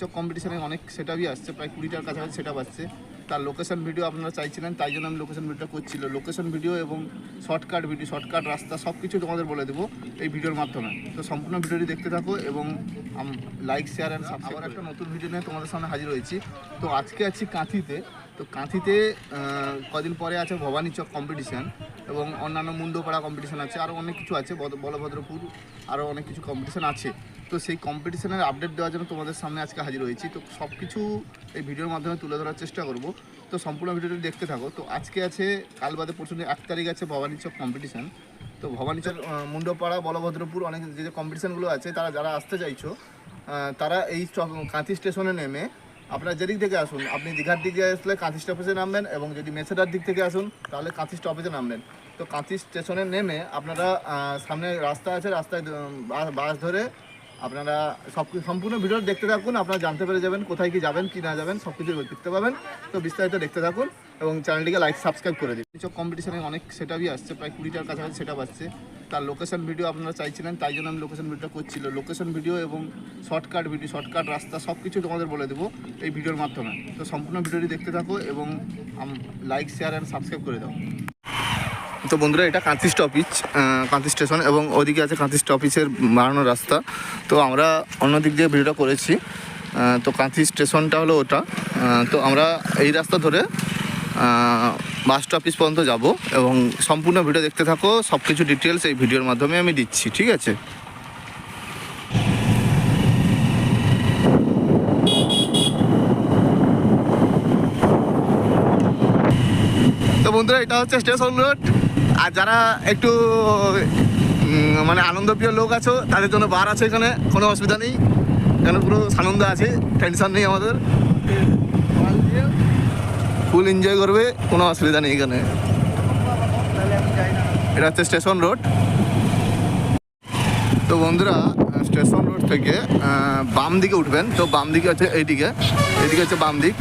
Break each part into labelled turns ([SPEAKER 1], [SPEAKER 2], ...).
[SPEAKER 1] সব কম্পিটিশানে অনেক সেটআপই আসছে প্রায় কুড়িটার কাছাকাছি সেটআপ আসছে। তার লোকেশন ভিডিও আপনারা চাইছিলেন তাই জন্য আমি লোকেশন ভিডিওটা করছিল। লোকেশন ভিডিও এবং শর্টকাট ভিডিও শর্টকাট রাস্তা সব কিছু তোমাদের বলে দেবো এই ভিডিওর মাধ্যমে। তো সম্পূর্ণ ভিডিওটি দেখতে থাকো এবং লাইক শেয়ার অ্যান্ড সাবস্ক্রাইব একটা নতুন ভিডিও নিয়ে তোমাদের সামনে হাজির হয়েছি। তো আজকে আছি কাঁথিতে। তো কাঁথিতে কদিন পরে আছে ভবানী চক কম্পিটিশান এবং অন্যান্য মুন্ডপাড়া কম্পিটিশান আছে আরও অনেক কিছু আছে বলভদ্রপুর আরও অনেক কিছু কম্পিটিশান আছে। তো সেই কম্পিটিশানের আপডেট দেওয়ার জন্য তোমাদের সামনে আজকে হাজির হয়েছি। তো সব কিছু এই ভিডিওর মাধ্যমে তুলে ধরার চেষ্টা করব। তো সম্পূর্ণ ভিডিওটি দেখতে থাকো। তো আজকে আছে, কাল বাদে দিন এক তারিখ আছে ভবানী চক কম্পিটিশান তো ভবানী চক মুন্ডপাড়া, বলভদ্রপুর অনেক যে যে কম্পিটিশানগুলো আছে, তারা যারা আসতে চাইছো তারা এই কাঁথি স্টেশনে নেমে আপনারা যেদিক থেকে আসুন, আপনি দীঘার দিকে আসলে কাঁথি স্টপেজে নামবেন এবং যদি মেছেদার দিক থেকে আসুন, তাহলে কাঁথি স্টপেজে নামবেন। তো কাঁথি স্টেশনে নেমে আপনারা সামনে রাস্তা আছে, রাস্তায় বাস ধরে আপনারা সব কিছু- সম্পূর্ণ ভিডিও দেখতে থাকুন, আপনারা জানতে পেরে যাবেন কোথায় কি যাবেন, কি না যাবেন, সব কিছু দেখতে পাবেন। তো বিস্তারিত দেখতে থাকুন এবং চ্যানেলটিকে লাইক সাবস্ক্রাইব করে দিন। সব কম্পিটিশনে অনেক সেটআপই আসছে, প্রায় কুড়িটার কাছাকাছি সেটআপ আসছে। তার লোকেশন ভিডিও আপনারা চাইছিলেন, তাই জন্য আমি লোকেশন ভিডিওটা করছিল লোকেশন ভিডিও এবং শর্টকাট ভিডিও শর্টকাট রাস্তা সব কিছু তোমাদের বলে দেবো এই ভিডিওর মাধ্যমে। তো সম্পূর্ণ ভিডিওটি দেখতে থাকো এবং লাইক শেয়ার অ্যান্ড সাবস্ক্রাইব করে দাও। তো বন্ধুরা, এটা কাঁথি স্টপিজ কাঁথি স্টেশন এবং ওদিকে আছে কাঁথি স্টপিজের বাড়ানোর রাস্তা। তো আমরা অন্য দিক দিয়ে ভিডিওটা করেছি। তো কাঁথি স্টেশনটা হলো ওটা। তো আমরা এই রাস্তা ধরে বাস স্টপিজ পর্যন্ত যাব এবং সম্পূর্ণ ভিডিও দেখতে থাকো। সব কিছু ডিটেলস এই ভিডিওর মাধ্যমে আমি দিচ্ছি, ঠিক আছে? তো বন্ধুরা, এটা হচ্ছে স্টেশন রোড আর যারা একটু মানে আনন্দপ্রিয় লোক আছো, তাদের জন্য বার আছে এখানে, কোনো অসুবিধা নেই। এখানে পুরো আনন্দ আছে টেনশন নেই আমাদের। ফুল এনজয় করবে, কোনো অসুবিধা নেই এখানে। এটা হচ্ছে স্টেশন রোড। তো বন্ধুরা, স্টেশন রোড থেকে বাম দিকে উঠবেন। তো বাম দিকে হচ্ছে এইদিকে। এইদিকে হচ্ছে বাম দিক।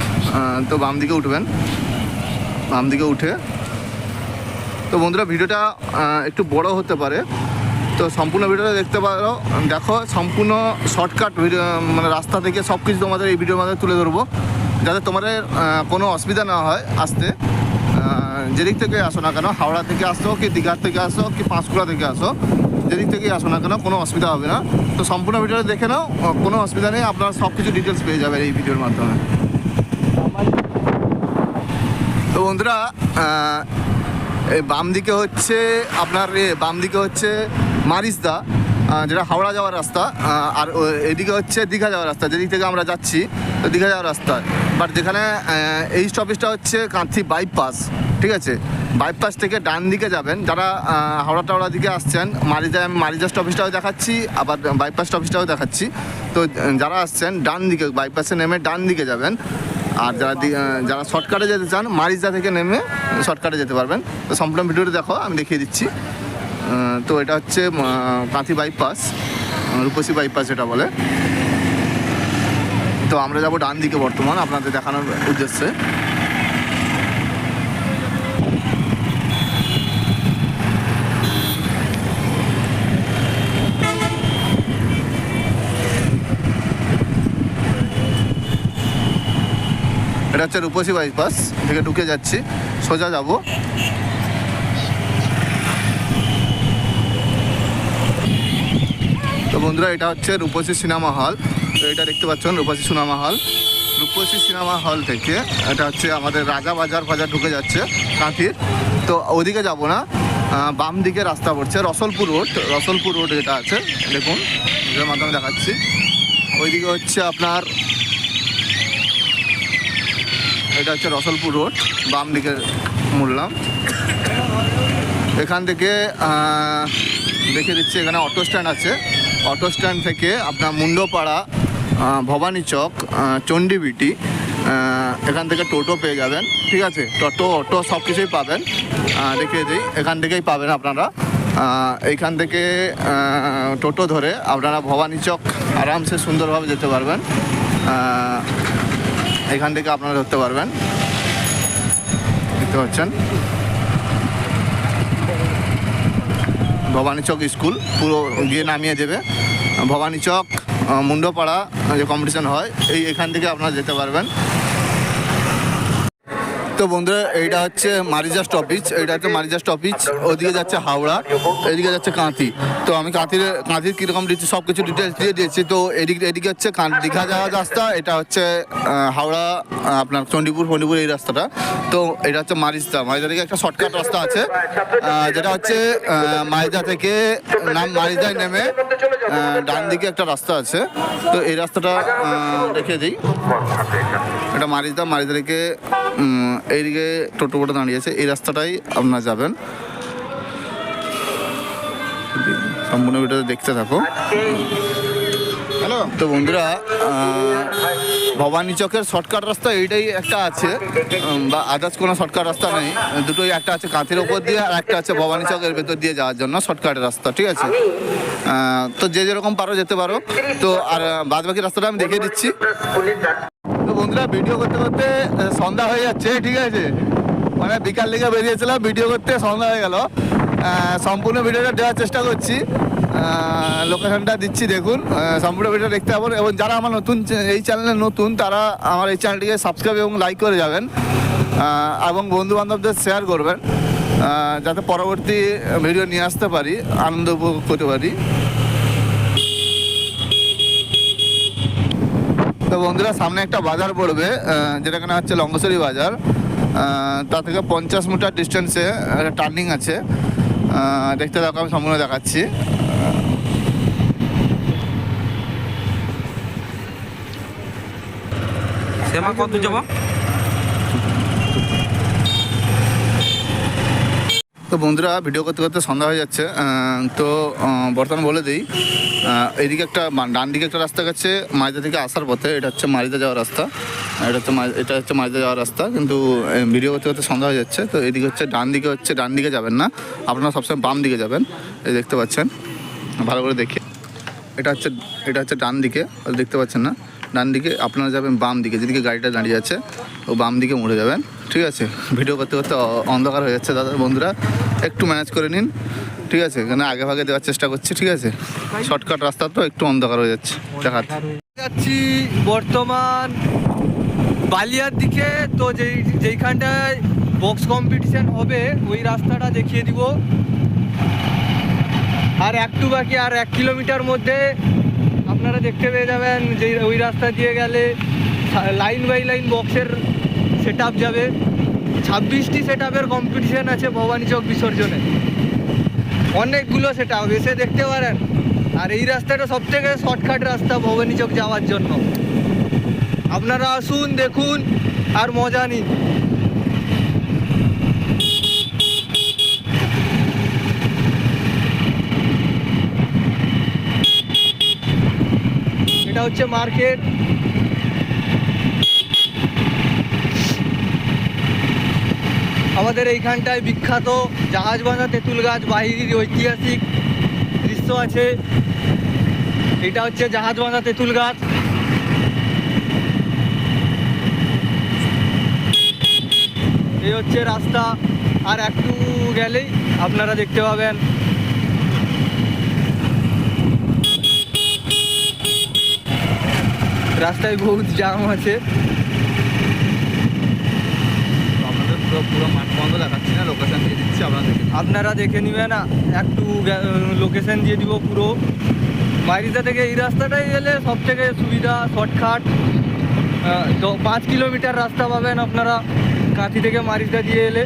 [SPEAKER 1] তো বাম দিকে উঠবেন। বাম দিকে উঠে। তো বন্ধুরা, ভিডিওটা একটু বড় হতে পারে। তো সম্পূর্ণ ভিডিওটা দেখতে পারো। দেখো, সম্পূর্ণ শর্টকাট ভিডিও মানে রাস্তা থেকে সব কিছু তোমাদের এই ভিডিওর মাধ্যমে তুলে ধরবো। যাতে তোমাদের কোনো অসুবিধা না হয় আসতে। যেদিক থেকে আসো না কেন, হাওড়া থেকে আসো কি দীঘার থেকে আসো কি পাঁশকুড়া থেকে আসো, যেদিক থেকেই আসো না কেন, কোনো অসুবিধা হবে না। তো সম্পূর্ণ ভিডিওটা দেখে নাও কোনো অসুবিধা নেই, আপনারা সব কিছু ডিটেলস পেয়ে যাবেন এই ভিডিওর মাধ্যমে। তো বন্ধুরা বাম দিকে হচ্ছে আপনার বাম দিকে হচ্ছে মারিসদা যেটা হাওড়া যাওয়ার রাস্তা আর এদিকে হচ্ছে দীঘা যাওয়ার রাস্তা, যেদিক থেকে আমরা যাচ্ছি দীঘা যাওয়ার রাস্তা। বাট যেখানে এই স্টপেজটা হচ্ছে কাঁথি বাইপাস ঠিক আছে? বাইপাস থেকে ডান দিকে যাবেন, যারা হাওড়া টাওড়া দিকে আসছেন, মারিজা আমি মারিজা স্টপেজটাও দেখাচ্ছি, আবার বাইপাস স্টপেজটাও দেখাচ্ছি। তো যারা আসছেন, ডান দিকে বাইপাসে নেমে ডান দিকে যাবেন। আর যারা যারা শর্টকাটে যেতে চান, মারিজা থেকে নেমে শর্টকাটে যেতে পারবেন। তো সম্পূর্ণ ভিডিওটা দেখো, আমি দেখিয়ে দিচ্ছি। তো এটা হচ্ছে কাঁথি বাইপাস রূপসী বাইপাস যেটা বলে। তো আমরা যাব ডান দিকে বর্তমান, আপনাদের দেখানোর উদ্দেশ্যে। এটা হচ্ছে রূপসী বাইপাস থেকে ঢুকে যাচ্ছি, সোজা যাব। বন্ধুরা, এটা হচ্ছে রূপসী সিনেমা হল। তো এটা দেখতে পাচ্ছেন, রূপসী সিনেমা হল। রূপসী সিনেমা হল থেকে এটা হচ্ছে আমাদের রাজা বাজার ফাজার ঢুকে যাচ্ছে কাঁথির। তো ওদিকে যাব না বাম দিকে রাস্তা পড়ছে রসলপুর রোড। রসলপুর রোড এটা আছে, দেখুন এর মাধ্যমে দেখাচ্ছি। ওইদিকে হচ্ছে আপনার, এটা হচ্ছে রসলপুর রোড, বাম দিকে মুড়লাম। এখান থেকে দেখে দিচ্ছি, এখানে অটো স্ট্যান্ড আছে। অটো স্ট্যান্ড থেকে আপনার মুন্ডপাড়া ভবানী চক চণ্ডীবিটি এখান থেকে টোটো পেয়ে যাবেন। ঠিক আছে? টোটো, অটো সব কিছুই পাবেন। দেখিয়ে দিই, এখান থেকেই পাবেন আপনারা। এইখান থেকে টোটো ধরে আপনারা ভবানী চক আরামসে সুন্দরভাবে যেতে পারবেন। এখান থেকে আপনারা ধরতে পারবেন। দেখতে পাচ্ছেন? ভবানী চক স্কুল, পুরো গিয়ে নামিয়ে দেবে। ভবানী চক মুন্ডপাড়া, যে কম্পিটিশন হয়, এই এখান থেকে আপনারা যেতে পারবেন। তো বন্ধুরা, এইটা হচ্ছে মারিজা স্টপিজ এইটা হচ্ছে মারিজা স্টপিজ ওদিকে যাচ্ছে হাওড়া, এদিকে যাচ্ছে কাঁথি। তো আমি কাঁথির কাঁথির কীরকম দিচ্ছি সব কিছু ডিটেলস দিয়ে দিয়েছি। তো এদিকে এদিকে হচ্ছে দীঘা যাওয়ার রাস্তা, এটা হচ্ছে হাওড়া আপনার চণ্ডীপুর, ফণ্ডীপুর এই রাস্তাটা। তো এটা হচ্ছে মারিজদা মারিজা থেকে একটা শর্টকাট রাস্তা আছে যেটা হচ্ছে মারিজা থেকে নাম মারিজায় নেমে ডান দিকে একটা রাস্তা আছে। তো এই রাস্তাটা রেখে দিই। এটা মারিদা মারিদা থেকে এইদিকে টোটো বোটো দাঁড়িয়ে আছে। এই রাস্তাটাই আপনারা যাবেন। সম্পূর্ণ ভিডিওটা দেখতে থাকো। হ্যালো। তো বন্ধুরা ভবানী চকের শর্টকাট রাস্তা এইটাই একটা আছে। বা আদার্স কোনো শর্টকাট রাস্তা নেই। দুটোই একটা আছে কাঁথির ওপর দিয়ে আর একটা আছে ভবানী চকের ভেতর দিয়ে যাওয়ার জন্য শর্টকাট রাস্তা ঠিক আছে? তো যে যেরকম পারো যেতে পারো। তো আর বাদবাকি রাস্তাটা আমি দেখিয়ে দিচ্ছি। তো বন্ধুরা ভিডিও করতে করতে সন্ধ্যা হয়ে যাচ্ছে, ঠিক আছে? মানে বিকাল দিকে বেরিয়েছিলাম ভিডিও করতে সন্ধ্যা হয়ে গেল। সম্পূর্ণ ভিডিওটা দেওয়ার চেষ্টা করছি। লোকেশনটা দিচ্ছি, দেখুন। সম্পূর্ণ ভিডিও দেখতে পাবেন এবং যারা আমার নতুন এই চ্যানেলে নতুন, তারা আমার এই চ্যানেলটিকে সাবস্ক্রাইব এবং লাইক করে যাবেন। এবং বন্ধু বান্ধবদের শেয়ার করবেন যাতে পরবর্তী ভিডিও নিয়ে আসতে পারি, আনন্দ উপভোগ করতে পারি। তো বন্ধুরা, সামনে একটা বাজার পড়বে যেটা কিনা হচ্ছে লঙ্গসরি বাজার। তা থেকে পঞ্চাশ মিটার ডিস্টেন্সে একটা টার্নিং আছে। দেখতে দেখো আমি সম্পূর্ণ দেখাচ্ছি।
[SPEAKER 2] কত যাব?
[SPEAKER 1] তো বন্ধুরা ভিডিও করতে করতে সন্ধ্যা হয়ে যাচ্ছে তো বর্তমান বলে দিই আহ, এইদিকে একটা ডান দিকে একটা রাস্তা গেছে মারিদা থেকে আসার পথে এটা হচ্ছে মারিদা যাওয়ার রাস্তা এটা হচ্ছে মারি- এটা হচ্ছে মারিদা যাওয়ার রাস্তা কিন্তু ভিডিও করতে করতে সন্ধ্যা হয়ে যাচ্ছে তো এদিকে হচ্ছে ডান দিকে হচ্ছে ডান দিকে যাবেন না আপনারা সবসময় বাম দিকে যাবেন এই দেখতে পাচ্ছেন ভালো করে দেখে এটা হচ্ছে এটা হচ্ছে ডান দিকে দেখতে পাচ্ছেন না ডান দিকে আপনারা যাবেন বাম দিকে যেদিকে গাড়িটা দাঁড়িয়ে আছে ও বাম দিকে মুড়ে যাবেন ঠিক আছে? ভিডিও করতে করতে অন্ধকার হয়ে যাচ্ছে দাদা বন্ধুরা। একটু ম্যানেজ করে নিন, ঠিক আছে? এখানে আগে ভাগে দেওয়ার চেষ্টা করছি, ঠিক আছে? শর্টকাট রাস্তা তো একটু অন্ধকার হয়ে যাচ্ছে দেখাতে
[SPEAKER 2] যাচ্ছি বর্তমান বালিয়ার দিকে। তো যেই যেইখানটায় বক্স কম্পিটিশন হবে, ওই রাস্তাটা দেখিয়ে দিব। আর একটু বাকি, আর এক কিলোমিটার মধ্যে আপনারা দেখতে পেয়ে যাবেন যে ওই রাস্তা দিয়ে গেলে লাইন বাই লাইন বক্সের সেট আপ যাবে। ছাব্বিশটি সেট আপের কম্পিটিশান আছে ভবানী চক বিসর্জনে। অনেকগুলো সেট আপ এসে দেখতে পারেন। আর এই রাস্তাটা সব থেকে শর্টকাট রাস্তা ভবানী চক যাওয়ার জন্য। আপনারা আসুন, দেখুন, আর মজা নিন। এটা হচ্ছে মার্কেট। আমাদের এইখানটায় বিখ্যাত জাহাজ বাঁধা তেঁতুল গাছ, বাহিরির ঐতিহাসিক দৃশ্য আছে। এটা হচ্ছে জাহাজ বাঁধা তেঁতুল গাছ। এই হচ্ছে রাস্তা। আর একটু গেলেই আপনারা দেখতে পাবেন। রাস্তায় বহুত জাম আছে
[SPEAKER 1] আপনাদের পুরো মাঠ বন্ধ দেখাচ্ছি না লোকেশন দিয়ে দিচ্ছি, আপনারা দেখে
[SPEAKER 2] আপনারা দেখে নেবেন একটু লোকেশন দিয়ে দিব পুরো। বাইরিতা থেকে এই রাস্তাটাই গেলে সব থেকে সুবিধা, শর্টকাট। পাঁচ কিলোমিটার রাস্তা পাবেন আপনারা। কাঁথি থেকে মারিদা দিয়ে এলে।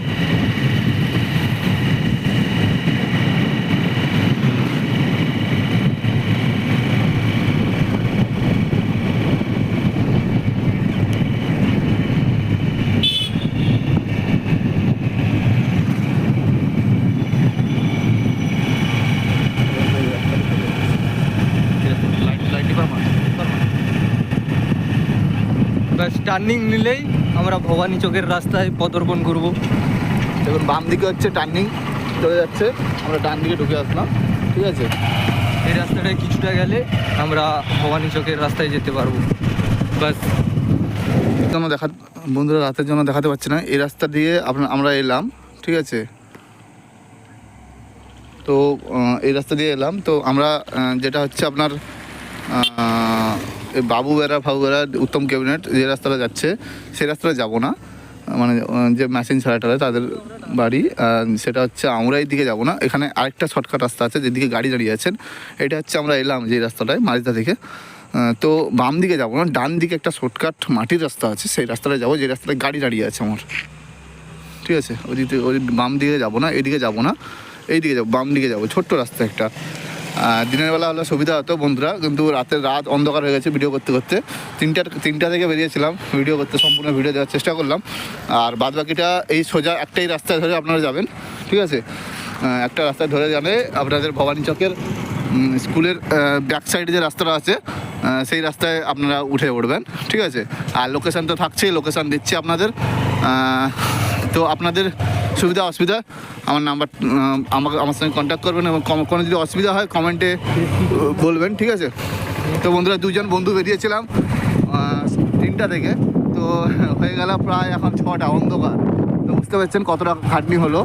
[SPEAKER 2] টার্নিং নিলেই আমরা ভবানী চকের রাস্তায় পদর্পণ করব।
[SPEAKER 1] দেখুন বাম দিকে হচ্ছে টার্নিং চলে যাচ্ছে। আমরা ডান দিকে ঢুকে আসলাম ঠিক আছে?
[SPEAKER 2] এই রাস্তাটায় কিছুটা গেলে আমরা ভবানী চকের রাস্তায় যেতে পারব। ব্যাস।
[SPEAKER 1] জন্য দেখা বন্ধুরা রাতের জন্য দেখাতে পারছি না। এই রাস্তা দিয়ে আপনার আমরা এলাম ঠিক আছে? তো এই রাস্তা দিয়ে এলাম। তো আমরা যেটা হচ্ছে আপনার বাবু বেড়া, ফাবু বেড়া, উত্তম ক্যাবিনেট যে রাস্তাটা যাচ্ছে, সেই রাস্তাটা যাব না। মানে যে মেশিন ছাড়া টাড়া তাদের বাড়ি সেটা হচ্ছে আমরা এই দিকে যাব না। এখানে আরেকটা শর্টকাট রাস্তা আছে, যেদিকে গাড়ি দাঁড়িয়ে আছেন। এটা হচ্ছে আমরা এলাম যে রাস্তাটায় মারিদা থেকে। তো বাম দিকে যাব না, ডান দিকে একটা শর্টকাট মাটির রাস্তা আছে, সেই রাস্তাটায় যাব, যে রাস্তাটায় গাড়ি দাঁড়িয়ে আছে আমার। ঠিক আছে? ওই দিকে ওই বাম দিকে যাব না, এদিকে যাব না এই দিকে যাব, বাম দিকে যাব। ছোট্ট রাস্তা একটা। দিনের বেলা হলে সুবিধা হতো বন্ধুরা, কিন্তু রাতের রাত অন্ধকার হয়ে গেছে ভিডিও করতে করতে। তিনটা তিনটা থেকে বেরিয়েছিলাম ভিডিও করতে, সম্পূর্ণ ভিডিও দেওয়ার চেষ্টা করলাম। আর বাদ বাকিটা এই সোজা, একটাই রাস্তায় ধরে আপনারা যাবেন, ঠিক আছে? একটা রাস্তায় ধরে গেলে আপনাদের ভবানী চকের স্কুলের ব্যাক সাইডে যে রাস্তাটা আছে সেই রাস্তায় আপনারা উঠে পড়বেন, ঠিক আছে? আর লোকেশান তো থাকছেই লোকেশান দিচ্ছি আপনাদের। তো আপনাদের সুবিধা অসুবিধা। আমার নাম্বার আমাকে, আমার সঙ্গে কন্ট্যাক্ট করবেন এবং কোনো যদি অসুবিধা হয় কমেন্টে বলবেন, ঠিক আছে? তো বন্ধুরা, দুজন বন্ধু বেরিয়েছিলাম তিনটা থেকে। তো হয়ে গেল প্রায় এখন ছটা অন্ধকার। তো বুঝতে পারছেন কতটা খাটনি হলো।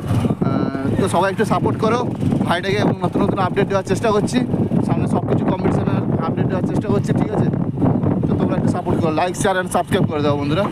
[SPEAKER 1] তো সবাই একটু সাপোর্ট করো। ভাইটাকে এবং নতুন নতুন আপডেট দেওয়ার চেষ্টা করছি। সামনে সব কিছু কম্পিটিশনের আপডেট দেওয়ার চেষ্টা করছি, ঠিক আছে? তো তোমরা একটু সাপোর্ট করো। লাইক শেয়ার অ্যান্ড সাবস্ক্রাইব করে দাও বন্ধুরা।